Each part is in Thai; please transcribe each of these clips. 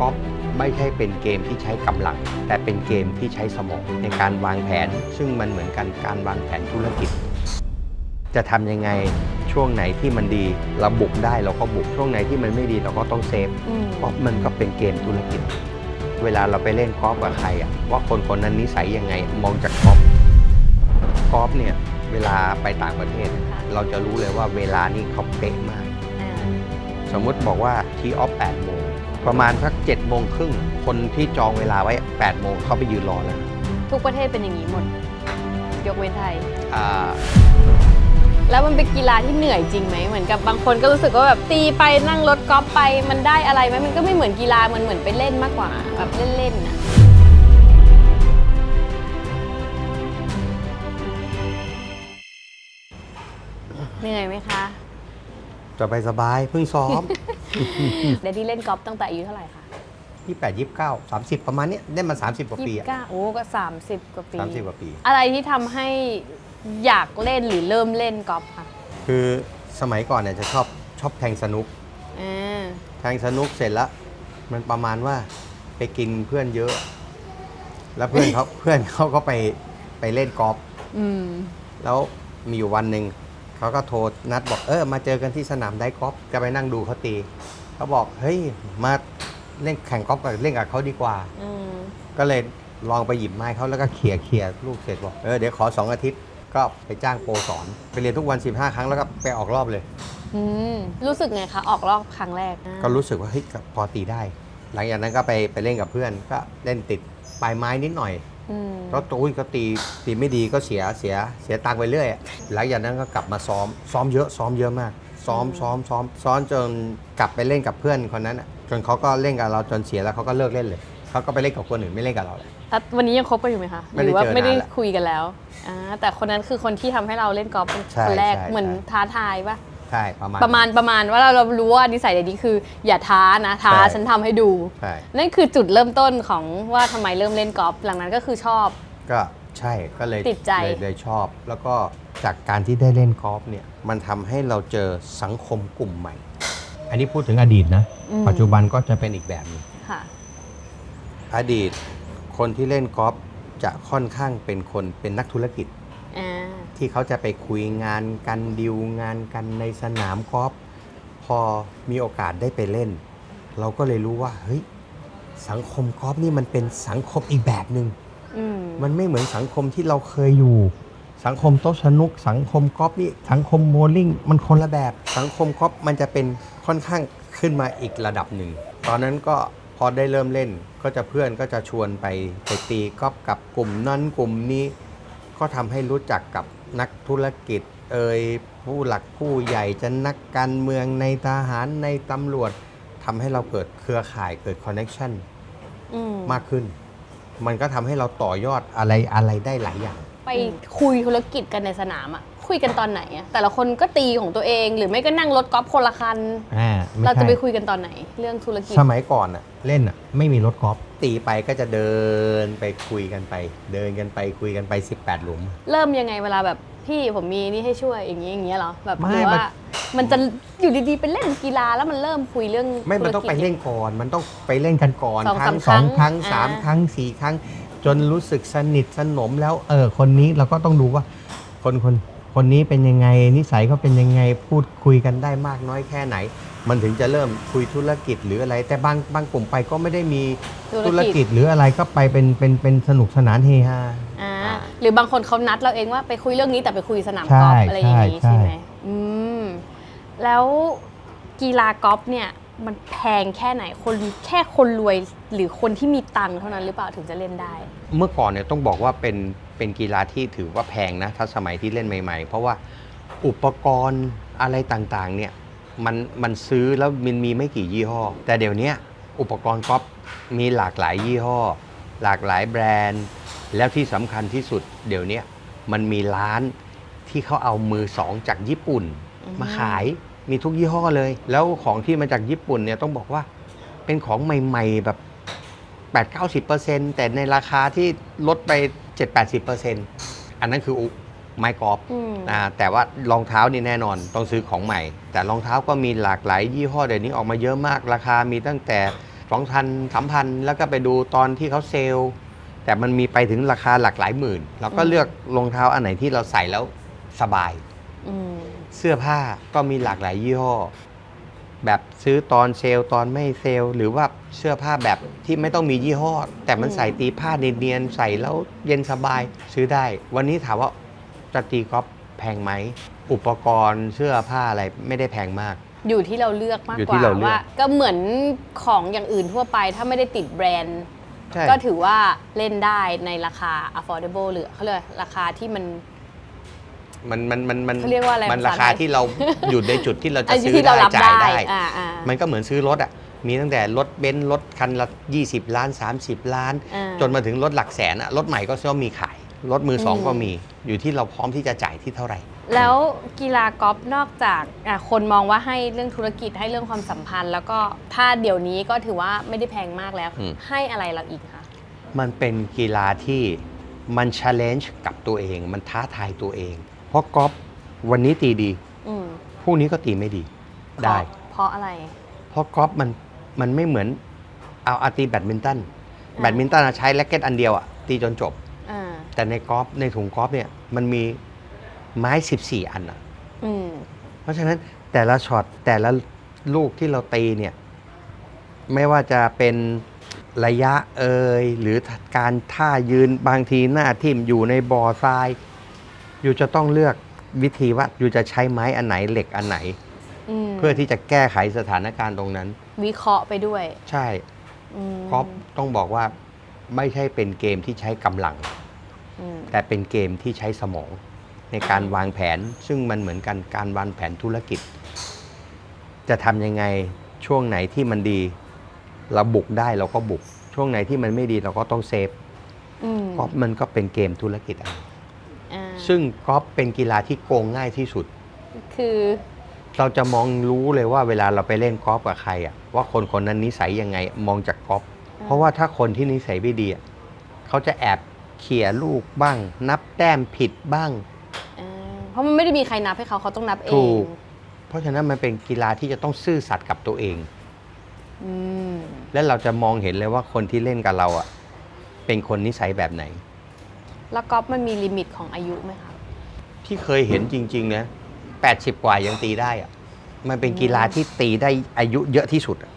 กอล์ฟไม่ใช่เป็นเกมที่ใช้กำลัง แต่เป็นเกมที่ใช้สมองในการวางแผน ซึ่งมันเหมือนกันการวางแผนธุรกิจ จะทำยังไงช่วงไหนที่มันดีเราบุกได้เราก็บุกช่วงไหนที่มันไม่ดีเราก็ต้องเซฟอืมกอล์ฟมันก็เป็นเกมธุรกิจ เวลาเราไปเล่นกอล์ฟกับใครอะว่าคนคนนั้นนิสัยยังไงมองจากกอล์ฟกอล์ฟเนี่ยเวลาไปต่างประเทศ เราจะรู้เลยว่าเวลานี่เขาเป๊ะมากอ่าสมมุติบอกว่าทีออฟ8โมง ประมาณสัก7โมงครึ่งคนที่จองเวลาไว้8โมงเขาไปยืนรอแล้วทุกประเทศเป็นอย่างนี้หมด ยกเว้นไทย อ่าแล้วมันเป็นกีฬาที่เหนื่อยจริงไหมเหมือนกับบางคนก็รู้สึกว่าแบบตีไปนั่งรถกอล์ฟไปมันได้อะไรไหมมันก็ไม่เหมือนกีฬามันเหมือนไปเล่นมากกว่าแบบเล่นๆน่ะเหนื่อยไหมคะ จะไปสบายเพิ่งซ้อม เดดดี้เล่นกอล์ฟตั้งแต่อายุเท่าไหร่คะ28 29 30ประมาณเนี้ยได้มา30กว่าปียี่อะสิบเก้าโอ้ก็30กว่าปี30กว่าปี อะไรที่ทำให้อยากเล่นหรือเริ่มเล่นกอล์ฟคะคือสมัยก่อนเนี่ยจะชอบชอบแทงสนุก อ่าแทงสนุกเสร็จแล้ว มันประมาณว่าไปกินเพื่อนเยอะ แล้วเพื่อนเขา เพื่อนเขาก็ไปไปเล่นกอล์ฟอืม แล้วมีอยู่วันหนึ่ง เขาก็โทรนัดบอกเออมาเจอกันที่สนามไดกอล์ฟจะไปนั่งดูเขาตีเขาบอกเฮ้ยมาเล่นแข่งกอล์ฟกับเล่นกับเขาดีกว่า อืมก็เลยลองไปหยิบไม้เขาแล้วก็เขี่ยเขี่ยลูกเสร็จบอกเออเดี๋ยวขอ 2 อาทิตย์ ก็ไปจ้างโปรสอน ไปเรียนทุกวัน 15 ครั้งแล้วก็ไปออกรอบเลย อืมรู้สึกไงคะออกรอบครั้งแรกอ่าก็รู้สึกว่าเฮ้ยพอตีได้ หลังจากนั้นก็ไปไปเล่นกับเพื่อนก็เล่นติดปลายไม้นิดหน่อยอืม ก็ตุ้ยก็ตีตีไม่ดีก็เสียเสียเสียตังค์ไปเรื่อยอะหลังจากนั้นก็กลับมาซ้อม ซ้อมเยอะซ้อมเยอะมาก ซ้อมซ้อมซ้อมซ้อมจนกลับไปเล่นกับเพื่อนคนนั้นอะจนเขาก็เล่นกับเราจนเสียแล้วเขาก็เลิกเล่นเลยเขาก็ไปเล่นกับคนอื่นไม่เล่นกับเราเลยแล้ววันนี้ยังคบกันอยู่ไหมคะไม่หได้รืว่าเจอนานไม่ได้ละคุยกันแล้วอ่าแต่คนนั้นคือคนที่ทำให้เราเล่นกอล์ฟเป็นใช่คนแรกใช่เหมือนใช่ท้าทายปะ ใช่ประมาณประมาณประมาณว่าเราเรารู้ว่านิสัยเดดดี้คือ อย่าท้านะท้าใช่ฉันทำให้ดูใช่นั่นคือจุดเริ่มต้นของว่าทำไมเริ่มเล่นกอล์ฟหลังนั้นก็คือชอบ ก็ใช่ก็เลยติดใจเลยเลยชอบ แล้วก็จากการที่ได้เล่นกอล์ฟเนี่ยมันทำให้เราเจอสังคมกลุ่มใหม่ อันนี้พูดถึงอดีตนะอืมปัจจุบันก็จะเป็นอีกแบบหนึงค่ะอดีตคนที่เล่นกอล์ฟจะค่อนข้างเป็นคนเป็นนักธุรกิจอ่า ที่เขาจะไปคุยงานกันดิวงานกันในสนามกอล์ฟพอมีโอกาสได้ไปเล่น เราก็เลยรู้ว่าเฮ้ยสังคมกอล์ฟนี่มันเป็นสังคมอีกแบบหนึ่งอืมมันไม่เหมือนสังคมที่เราเคยอยู่ สังคมโต๊ะสนุก สังคมกอล์ฟนี่สังคมโบว์ลิ่งมันคนละแบบ สังคมกอล์ฟมันจะเป็นค่อนข้างขึ้นมาอีกระดับหนึ่ง ตอนนั้นก็พอได้เริ่มเล่น ก็จะเพื่อนก็จะชวนไปไปตีกอล์ฟกับกลุ่มนั้นกลุ่มนี้ ก็ทำให้รู้จักกับ นักธุรกิจ เอ่ยผู้หลักผู้ใหญ่จะนักการเมืองในทหารในตำรวจทำให้เราเกิดเครือข่ายเกิดคอนเน็ชันอืมมากขึ้น มันก็ทำให้เราต่อยอดอะไรอะไรได้หลายอย่าง ไปคุยธุรกิจกันในสนามอะ คุยกันตอนไหนอะแต่ละคนก็ตีของตัวเอง หรือไม่ก็นั่งรถกอล์ฟคนละคันเราจะไปคุยกันตอนไหน เรื่องธุรกิจ สมัยก่อนอะเล่นอะไม่มีรถกอล์ฟตีไปก็จะเดินไปคุยกันไป เดินกันไปคุยกันไป 18 หลุม เริ่มยังไงเวลาแบบพี่ผมมีนี่ให้ช่วยอย่างนี้อย่างเงี้ยเหรอแบบไม่หรือมัน ว่า มันจะอยู่ดีๆไปเล่นกีฬาแล้วมันเริ่มคุยเรื่องไม่มันต้องธุรไปกิจ เล่นก่อน มันต้องไปเล่นกันก่อนสองครั้งสามสองคครั้รั้งงสามอ่า ครั้งสี่ครั้ง จนรู้สึกสนิทสนมแล้วเออคนนี้เราก็ต้องดูว่า คนคน คนนี้เป็นยังไงนิสัยเขาเป็นยังไงพูดคุยกันได้มากน้อยแค่ไหน มันถึงจะเริ่มคุยธุรกิจหรืออะไร แต่บางบางกลุ่มไปก็ไม่ได้มีธุรกิจหรืออะไรก็ไปเป็นเป็นเป็นสนุกสนานเฮฮาอ่าอ่าหรือบางคนเขานัดเราเองว่าไปคุยเรื่องนี้แต่ไปคุยสนามใช่กอล์ฟอะไรอย่างนี้ใช่ใช่ไหมใช่อืมแล้วกีฬากอล์ฟเนี่ยมันแพงแค่ไหนคนแค่คนรวยหรือคนที่มีตังค์เท่านั้นหรือเปล่าถึงจะเล่นได้ เมื่อก่อนเนี่ยต้องบอกว่าเป็น เป็นกีฬาที่ถือว่าแพงนะถ้าสมัยที่เล่นใหม่ ๆ เพราะว่าอุปกรณ์อะไรต่างๆเนี่ยมันมันซื้อแล้วมันมีไม่กี่ยี่ห้อ แต่เดี๋ยวเนี้ยอุปกรณ์กอล์ฟมีหลากหลายยี่ห้อ หลากหลายแบรนด์ แล้วที่สำคัญที่สุด เดี๋ยวเนี้ยมันมีร้านที่เขาเอามือสองจากญี่ปุ่นอืมมาขายมีทุกยี่ห้อเลย แล้วของที่มาจากญี่ปุ่นเนี่ยต้องบอกว่าเป็นของใหม่ ๆ แบบ 8-90%แต่ในราคาที่ลดไป 7-80%อันนั้นคือไม้กอล์ฟอืมอ่าแต่ว่ารองเท้านี่แน่นอนต้องซื้อของใหม่ แต่รองเท้าก็มีหลากหลายยี่ห้อเดี๋ยวนี้ออกมาเยอะมากราคามีตั้งแต่สองพันสามพันแล้วก็ไปดูตอนที่เขาเซลล์แต่มันมีไปถึงราคาหลักหลายหมื่น เราก็อืมเลือกรองเท้าอันไหนที่เราใส่แล้วสบายอืมเสื้อผ้าก็มีหลากหลายยี่ห้อ แบบซื้อตอนเซลล์ตอนไม่เซลล์ หรือว่าเสื้อผ้าแบบที่ไม่ต้องมียี่ห้อ แต่มันใส่ตีผ้าเนียนๆใส่แล้วเย็นสบายซื้อได้ วันนี้ถามว่าจะตีกอล์ฟแพงไหม อุปกรณ์เสื้อผ้าอะไรไม่ได้แพงมาก อยู่ที่เราเลือกมากอยู่กที่ว่าเราเลือก ว่า ก็เหมือนของอย่างอื่นทั่วไป ถ้าไม่ได้ติดแบรนด์ ใช่ ก็ถือว่าเล่นได้ในราคา affordable หรือเขาเรียกราคาที่มัน มันมันมันมันเขาเรียกว่าอะไรมันภาษาราคาไทยที่เราอยู่ในจุดที่เราจะอายุซื้อที่เราได้รับจ่ายได้ได้อ่าอ่ามันก็เหมือนซื้อรถอะมีตั้งแต่รถเบนซ์รถคันละ 20 ล้าน 30 ล้านอ่าจนมาถึงรถหลักแสนอะรถใหม่ก็ก็มีขาย รถมือสองอืมก็มีอยู่ที่เราพร้อมที่จะจ่ายที่เท่าไหร่ แล้วกีฬากอล์ฟนอกจากอะคนมองว่าให้เรื่องธุรกิจให้เรื่องความสัมพันธ์ แล้วก็ถ้าเดี๋ยวนี้ก็ถือว่าไม่ได้แพงมากแล้วอืมให้อะไรเราอีกคะมันเป็นกีฬาที่มัน challenge กับตัวเอง มันท้าทายตัวเอง เพราะกอล์ฟวันนี้ตีดีอืมพรุ่งนี้ก็ตีไม่ดี ได้เพราะเพราะอะไร เพราะกอล์ฟมันมันไม่เหมือนเอาอาตีแบดมินตันแบดมินตันอะใช้แร็กเก็ตอันเดียวอะตีจนจบ อ่า แต่ในกอล์ฟในถุงกอล์ฟเนี่ยมันมีไม้ 14 อันอะอืม เพราะฉะนั้นแต่ละช็อตแต่ละลูกที่เราตีเนี่ยไม่ว่าจะเป็นระยะเอ่ยหรือการท่ายืนบางทีหน้าทิ่มอยู่ในบ่อทราย อยู่จะต้องเลือกวิธีว่าอยู่จะใช้ไม้อันไหนเหล็กอันไหนอืมเพื่อที่จะแก้ไขสถานการณ์ตรงนั้น วิเคราะห์ไปด้วยใช่อืมกอล์ฟต้องบอกว่าไม่ใช่เป็นเกมที่ใช้กำลัง อืมแต่เป็นเกมที่ใช้สมองในการวางแผน ซึ่งมันเหมือนกันการวางแผนธุรกิจ จะทำยังไงช่วงไหนที่มันดี เราบุกได้เราก็บุก ช่วงไหนที่มันไม่ดีเราก็ต้องเซฟอืมกอล์ฟมันก็เป็นเกมธุรกิจอันอ่า ซึ่งกอล์ฟเป็นกีฬาที่โกงง่ายที่สุด คือเราจะมองรู้เลยว่าเวลาเราไปเล่นกอล์ฟกับใครอะว่าคนคนนั้นนิสัยยังไงมองจากกอล์ฟเพราะว่าถ้าคนที่นิสัยไม่ดีอะเขาจะแอบเขี่ยลูกบ้าง นับแต้มผิดบ้าง อ่าเพราะมันไม่ได้มีใครนับให้เขาเขาต้องนับเอถูงก เพราะฉะนั้นมันเป็นกีฬาที่จะต้องซื่อสัตย์กับตัวเอง อืมและเราจะมองเห็นเลยว่าคนที่เล่นกับเราอะเป็นคนนิสัยแบบไหน แล้วกอล์ฟมันมีลิมิตของอายุไหมคะที่เคยเห็นจริงๆนะ80 กว่ายังตีได้อะมันเป็นกีฬาที่ตีได้อายุเยอะที่สุดอะ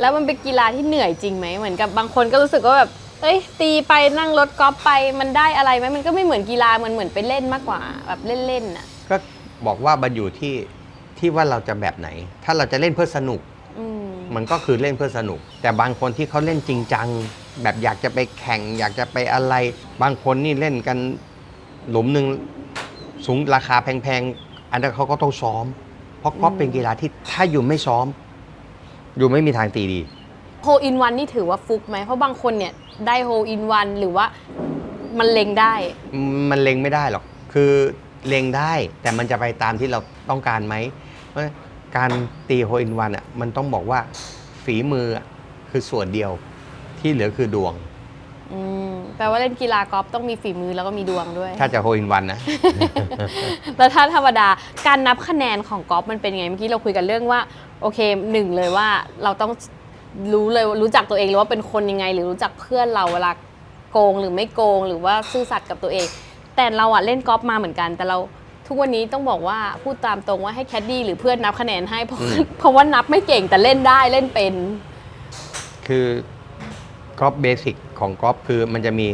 แล้วมันเป็นกีฬาที่เหนื่อยจริงไหมเหมือนกับบางคนก็รู้สึกว่าแบบเอ้ยตีไปนั่งรถกอล์ฟไปมันได้อะไรไหมมันก็ไม่เหมือนกีฬามันเหมือนไปเล่นมากกว่า แบบเล่นๆน่ะก็บอกว่ามันอยู่ที่ที่ว่าเราจะแบบไหน ถ้าเราจะเล่นเพื่อสนุกอื มมันก็คือเล่นเพื่อสนุก แต่บางคนที่เขาเล่นจริงจัง แบบอยากจะไปแข่ง อยากจะไปอะไร บางคนนี่เล่นกันหลุมหนึ่งสูงราคาแพงๆ อันนั้นเขาก็ต้องซ้อม เพราะกอล์ฟอืมเป็นกีฬาที่ถ้าอยู่ไม่ซ้อม อยู่ไม่มีทางตีดีโฮอินวันนี่ถือว่าฟุกไหมเพราะบางคนเนี่ยได้โฮอินวันหรือว่ามันเล็งได้ มันเล็งไม่ได้หรอก คือเล็งได้แต่มันจะไปตามที่เราต้องการไหมเพราะ การตีโฮอินวันอะมันต้องบอกว่าฝีมืออะคือส่วนเดียวที่เหลือคือดวง อืมแปลว่าเล่นกีฬากอล์ฟต้องมีฝีมือแล้วก็มีดวงด้วย ถ้าจะโฮอินวันนะ แล้วถ้าธรรมดาการนับคะแนนของกอล์ฟมันเป็นยังไงเมื่อกี้เราคุยกันเรื่องว่า โอเคหนึ่งเลยว่าเราต้องรู้เลยรู้จักตัวเองหรือว่าเป็นคนยังไง หรือรู้จักเพื่อนเราเวลาโกงหรือไม่โกงหรือว่าซื่อสัตย์กับตัวเอง แต่เราอะเล่นกอล์ฟมาเหมือนกัน แต่เรา ทุกวันนี้ต้องบอกว่าพูดตามตรงว่าให้แคดดี้หรือเพื่อนนับคะแนนให้เพราะอืมเพราะว่านับไม่เก่งแต่เล่นได้เล่นเป็น คือกอล์ฟเบสิกของกอล์ฟคือมันจะมี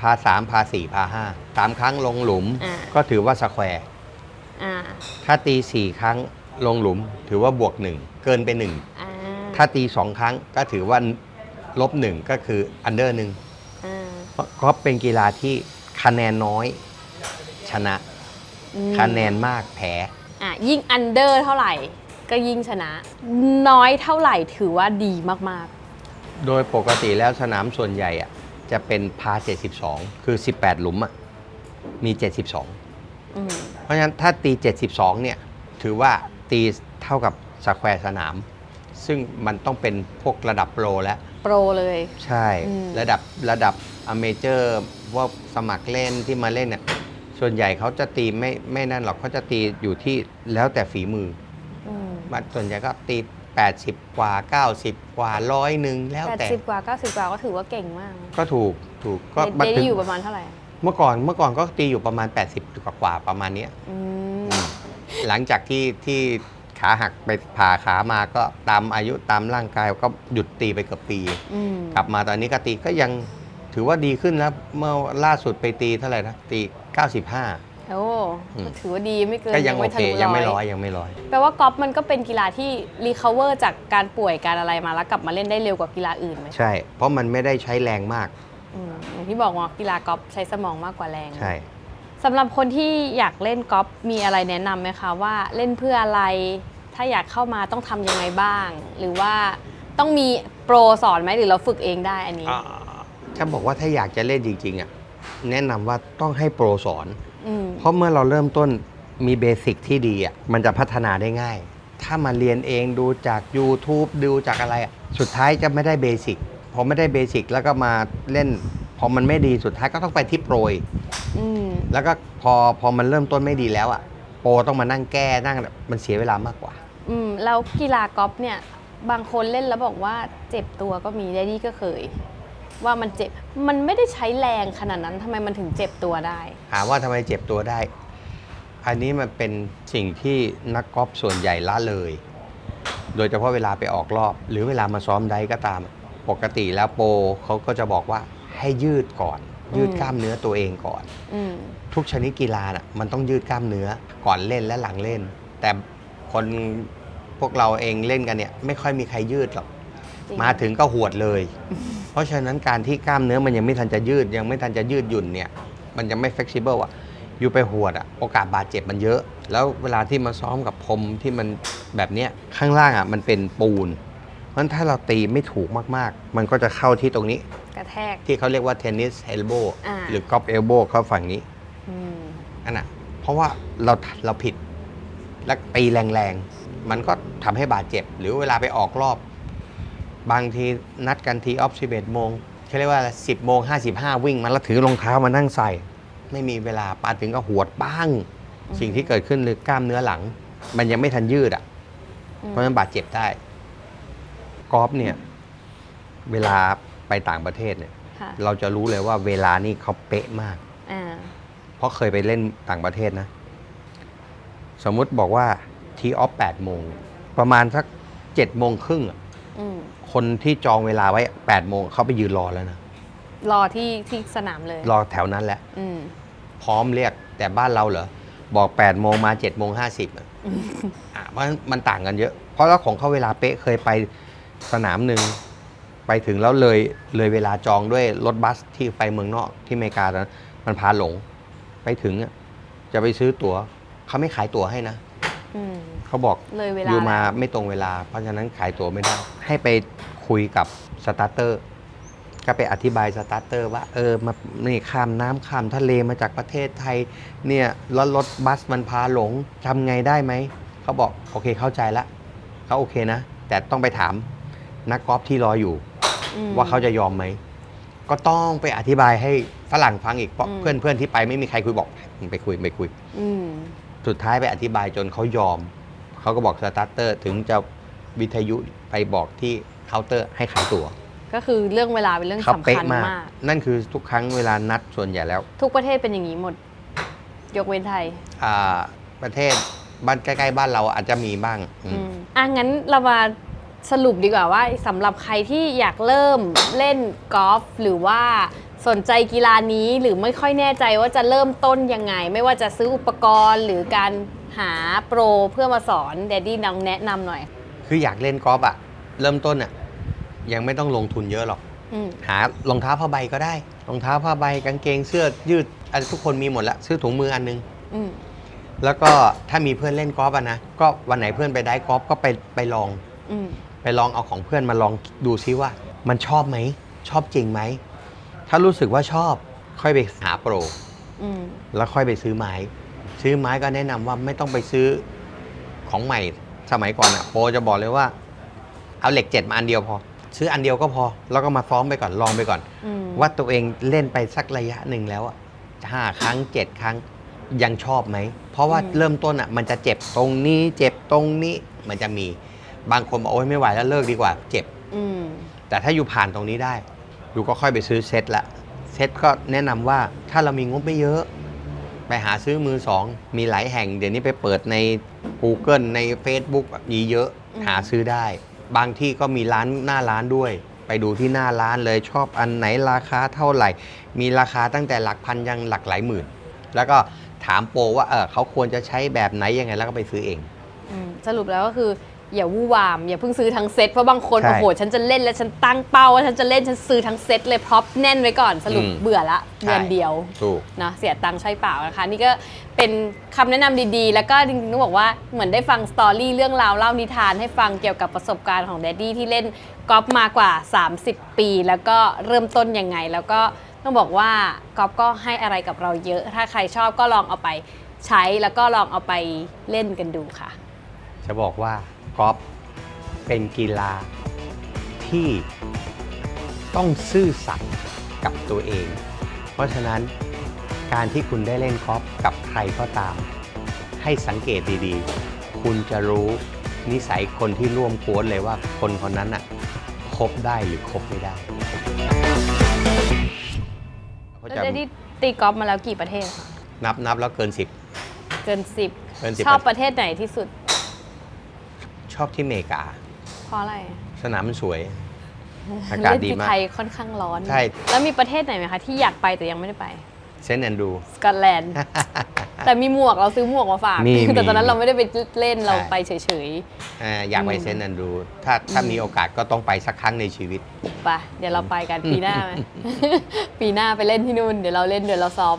พาสามพาสี่พาห้าสามครั้งลงหลุมอ่า ก็ถือว่าสแควร์ อ่าถ้าตีสี่ครั้งลงหลุม ถือว่าบวกหนึ่งเกินไปหนึ่งอ่าถ้าตีสองครั้งก็ถือว่าลบหนึ่งก็คืออันเดอร์หนึ่งอ่า เพราะกอล์ฟเป็นกีฬาที่คะแนนน้อยชนะอืม คะแนนมากแพ้อะยิ่งอันเดอร์เท่าไหร่ก็ยิ่งชนะ น้อยเท่าไหร่ถือว่าดีมากโดยปกติแล้วสนามส่วนใหญ่อะจะเป็นพา 72 คือ 18 หลุมอะมี 72 ๆอืมเพราะฉะนั้นถ้าตี 72 เนี่ย ถือว่าตีเท่ากับสแควร์สนาม ซึ่งมันต้องเป็นพวกระดับโปรแล้ว โปรเลย ใช่ อืม ระดับระดับอเมเจอร์ว่าสมัครเล่นที่มาเล่นเนี่ย ส่วนใหญ่เขาจะตีไม่ไม่นั่นหรอกเขาจะตีอยู่ที่แล้วแต่ฝีมืออืมมันส่วนใหญ่ก็ตี 80 กว่า 90 กว่าร้อยหนึ่งแล้วแปดแต่สิบกว่าเก้าสิบกว่าก็ถือว่าเก่งมากก็ถูกถูกก็เดมาเดถึดี้งอยู่ประมาณเท่าไหร่เมื่อก่อนเมื่อก่อนก็ตีอยู่ประมาณ 80กว่ากว่าประมาณเนี้ย อืมหลังจากที่ที่ขาหักไปผ่าขามาก็ตามอายุตามร่างกายก็หยุดตีไปเกือบปี อืมกลับมาตอนนี้ก็ตีก็ยัง ถือว่าดีขึ้นแล้วเมื่อล่าสุดไปตีเท่าไหร่นะตี 95 โอ้อืมถือว่าดีไม่เกินก็ยังโอไม่เค ทะลุยังไม่ร้ร้ออยยยังไม่ร้อย แปลว่ากอล์ฟมันก็เป็นกีฬาที่รีคาเวอร์จากการป่วยการอะไรมาแล้วกลับมาเล่นได้เร็วกว่ากีฬาอื่นไหมใช่ เพราะมันไม่ได้ใช้แรงมากอืมอย่างที่บอกว่ากีฬากอล์ฟใช้สมองมากกว่าแรง ใช่ สำหรับคนที่อยากเล่นกอล์ฟมีอะไรแนะนำไหมคะว่าเล่นเพื่ออะไร ถ้าอยากเข้ามาต้องทำยังไงบ้าง หรือว่าต้องมีโปรสอนไหมหรือเราฝึกเองได้อันนี้ อ่า ถ้าบอกว่าถ้าอยากจะเล่นจริงๆอะแนะนำว่าต้องให้โปรสอน อืม เพราะเมื่อเราเริ่มต้นมีเบสิกที่ดีอะมันจะพัฒนาได้ง่าย ถ้ามาเรียนเองดูจาก YouTube ดูจากอะไรอะสุดท้ายจะไม่ได้เบสิกพอไม่ได้เบสิกแล้วก็มาเล่น พอมันไม่ดีสุดท้ายก็ต้องไปที่โปรย อืม แล้วก็พอพอมันเริ่มต้นไม่ดีแล้วอะโปรต้องมานั่งแก้นั่งมันเสียเวลามากกว่า อืม แล้วกีฬากอล์ฟเนี่ย บางคนเล่นแล้วบอกว่าเจ็บตัวก็มีแดดดี้ก็เคย ว่ามันเจ็บ มันไม่ได้ใช้แรงขนาดนั้นทำไมมันถึงเจ็บตัวได้หาว่าทำไมเจ็บตัวได้ อันนี้มันเป็นสิ่งที่นักกอล์ฟส่วนใหญ่ละเลย โดยเฉพาะเวลาไปออกรอบ หรือเวลามาซ้อมไดก็ตาม ปกติแล้วโปรเขาก็จะบอกว่าให้ยืดก่อนอืมยืดกล้ามเนื้อตัวเองก่อน อืมทุกชนิดกีฬาน่ะมันต้องยืดกล้ามเนื้อก่อนเล่นและหลังเล่น แต่คนพวกเราเองเล่นกันเนี่ยไม่ค่อยมีใครยืดหรอก จริง มาถึงก็หวดเลย เพราะฉะนั้นการที่กล้ามเนื้อมันยังไม่ทันจะยืด ยังไม่ทันจะยืดหยุ่นเนี่ย มันยังไม่ flexible อะ อยู่ไปหวดอะ โอกาสบาดเจ็บมันเยอะ แล้วเวลาที่มาซ้อมกับพรมที่มันแบบเนี้ยข้างล่างอะมันเป็นปูน เพราะฉะนั้นถ้าเราตีไม่ถูกมากๆ มันก็จะเข้าที่ตรงนี้ กระแทก ที่เขาเรียกว่าเทนนิสเอลโบอ่า หรือกอล์ฟเอลโบเข้าฝั่งนี้ อืมอันน่ะ เพราะว่าเราเราผิด และตีแรงๆ มันก็ทำให้บาดเจ็บ หรือเวลาไปออกรอบ บางทีนัดกันทีออฟ11โมงเขาเรียกว่า 10โมง55 วิ่งมาแล้วถือรองเท้ามานั่งใส่ ไม่มีเวลาปาถึงก็หวดบ้าง สิ่งที่เกิดขึ้นคือกล้ามเนื้อหลัง มันยังไม่ทันยืดอะอืมเพราะฉะนั้นบาดเจ็บได้กอล์ฟเนี่ย เวลาไปต่างประเทศเนี่ย ค่ะเราจะรู้เลยว่าเวลานี่เขาเป๊ะมาก อ่าเพราะเคยไปเล่นต่างประเทศนะ สมมุติบอกว่าทีออฟ8โมง ประมาณสัก7โมงครึ่งอะ อืมคนที่จองเวลาไว้8โมงเขาไปยืนรอแล้วนะรอที่ที่สนามเลยรอแถวนั้นแหละ อืมพร้อมเรียกแต่บ้านเราเหรอ บอก8โมงมา7โมง50อะอะเพราะฉะนั้นมันต่างกันเยอะ เพราะแล้วของเขาเวลาเป๊ะเคยไปสนามหนึ่งไปถึงแล้วเลยเลยเวลาจองด้วยรถบัสที่ไปเมืองนอกที่อเมริกาตอนนั้นมันพาหลง ไปถึงอะจะไปซื้อตั๋วเขาไม่ขายตั๋วให้นะอืม เขาบอกเลยเวลาอยู่มาแล้วไม่ตรงเวลา เพราะฉะนั้นขายตั๋วไม่ได้ ให้ไปคุยกับสตาร์เตอร์ก็ไปอธิบายสตาร์เตอร์ว่าเออมานี่ข้ามน้ำข้ามทะเลมาจากประเทศไทย เนี่ยแล้วรถบัสมันพาหลงทำไงได้ไหม เขาบอกโอเคเข้าใจละเขาโอเคนะ แต่ต้องไปถามนักกอล์ฟที่รออยู่อืมว่าเขาจะยอมไหม ก็ต้องไปอธิบายให้ฝรั่งฟังอีกเพราะอืมเพื่อนเพื่อนที่ไปไม่มีใครคุยบอกมึงไปคุยไปคุยอืม สุดท้ายไปอธิบายจนเขายอม เขาก็บอกสตาร์เตอร์ถึงจะวิทยุไปบอกที่เคาน์เตอร์ให้ขายตั๋วก็คือเรื่องเวลาเป็นเรื่องเขาสำเป๊ะคัญมากมาก นั่นคือทุกครั้งเวลานัดส่วนใหญ่แล้ว ทุกประเทศเป็นอย่างนี้หมด ยกเว้นไทย อ่า ประเทศบ้านใกล้ๆบ้านเราอาจจะมีบ้างอืมอืมอะงั้นเรามาสรุปดีกว่าว่าสำหรับใครที่อยากเริ่มเล่นกอล์ฟหรือว่า สนใจกีฬานี้หรือไม่ค่อยแน่ใจว่าจะเริ่มต้นยังไง ไม่ว่าจะซื้ออุปกรณ์หรือการหาโปรเพื่อมาสอนแดดดี้น้องแนะนำหน่อย คืออยากเล่นกอล์ฟอะเริ่มต้นอะยังไม่ต้องลงทุนเยอะหรอกอืมหารองเท้าผ้าใบก็ได้รองเท้าผ้าใบกางเกงเสื้อยืดอะไรทุกคนมีหมดแล้วซื้อถุงมืออันนึงอืมแล้วก็ถ้ามีเพื่อนเล่นกอล์ฟอะนะก็วันไหนเพื่อนไปได้กอล์ฟก็ไปไปลองอืมไปลองเอาของเพื่อนมาลองดูซิว่า มันชอบไหมชอบจริงไหม ถ้ารู้สึกว่าชอบค่อยไปหาโปร อืม แล้วค่อยไปซื้อไม้ ซื้อไม้ก็แนะนำว่าไม่ต้องไปซื้อของใหม่สมัยก่อนอะโปรจะบอกเลยว่า เอาเหล็กเจ็ดมาอันเดียวพอ ซื้ออันเดียวก็พอ แล้วก็มาซ้อมไปก่อนลองไปก่อน อืมว่าตัวเองเล่นไปสักระยะหนึ่งแล้วอะห้าครั้งเจ็ดครั้งยังชอบไหม เพราะว่าเริ่มต้นอะมันจะเจ็บตรงนี้ เจ็บตรงนี้มันจะมี บางคนบอกโอ้ยไม่ไหวแล้วเลิกดีกว่า เจ็บ อืม แต่ถ้าอยู่ผ่านตรงนี้ได้ ดูก็ค่อยไปซื้อเซ็ตละเซ็ตก็แนะนำว่าถ้าเรามีงบไม่เยอะ ไปหาซื้อมือสอง มีหลายแห่ง เดี๋ยวนี้ไปเปิดใน Google ใน Facebook มีเยอะอืมหาซื้อได้ บางที่ก็มีร้านหน้าร้านด้วย ไปดูที่หน้าร้านเลยชอบอันไหนราคาเท่าไหร่ มีราคาตั้งแต่หลักพันยังหลักหลายหมื่น แล้วก็ถามโปรว่าเออเขาควรจะใช้แบบไหนยังไงแล้วก็ไปซื้อเองอืมสรุปแล้วก็คือ อย่าวู่วาม อย่าเพิ่งซื้อทั้งเซตเพราะบางคนใช่ โอ้โหฉันจะเล่นแล้วฉันตั้งเป้าว่าฉันจะเล่นฉันซื้อทั้งเซตเลยพร็อพแน่นไว้ก่อนสรุปอืม เบื่อละใช่เดือนเดียว ถูกนะเสียตังค์ใช้เปล่านะคะ นี่ก็เป็นคำแนะนำดีๆ แล้วก็จริงๆต้องบอกว่าเหมือนได้ฟังสตอรี่เรื่องราวเล่านิทานให้ฟังเกี่ยวกับประสบการณ์ของแดดดี้ที่เล่นกอล์ฟมากว่า 30 ปี แล้วก็เริ่มต้นยังไง แล้วก็ต้องบอกว่ากอล์ฟก็ให้อะไรกับเราเยอะ ถ้าใครชอบก็ลองเอาไปใช้แล้วก็ลองเอาไปเล่นกันดูค่ะ จะบอกว่า กอล์ฟเป็นกีฬาที่ต้องซื่อสัตย์กับตัวเอง เพราะฉะนั้นการที่คุณได้เล่นกอล์ฟกับใครก็ตาม ให้สังเกตดีๆ คุณจะรู้นิสัยคนที่ร่วมโค้ชเลยว่าคนคนนั้นน่ะคบได้หรือคบไม่ได้เขาแล้วจะได้ที่ตีกอล์ฟมาแล้วกี่ประเทศคะนับนับแล้วเกินเกินสิบเกิน10ชอบประเทศไหนที่สุด10 ชอบที่อเมริกา เพราะอะไรสนามมันสวย อากาศดีเล่นมากที่ไทยค่อนข้างร้อน ใช่ แล้วมีประเทศไหนไหมคะ ที่อยากไปแต่ยังไม่ได้ไป เซนต์แอนดรู สกอตแลนด์ แต่มีหมวกเราซื้อหมวกมาฝาก มีแต่ตอนนั้นมีเราไม่ได้ไปเล่นเราใช่ ไปเฉย อ่าอยากไปอืม เซนต์แอนดรูถ้าถ้าอืมมีโอกาสก็ต้องไปสักครั้งในชีวิต ๆไปเดี๋ยวเราไปกันปีหน้าไหม ปีหน้าไปเล่นที่นู่นเดี๋ยวเราเล่นเดี๋ยวเราซ้อม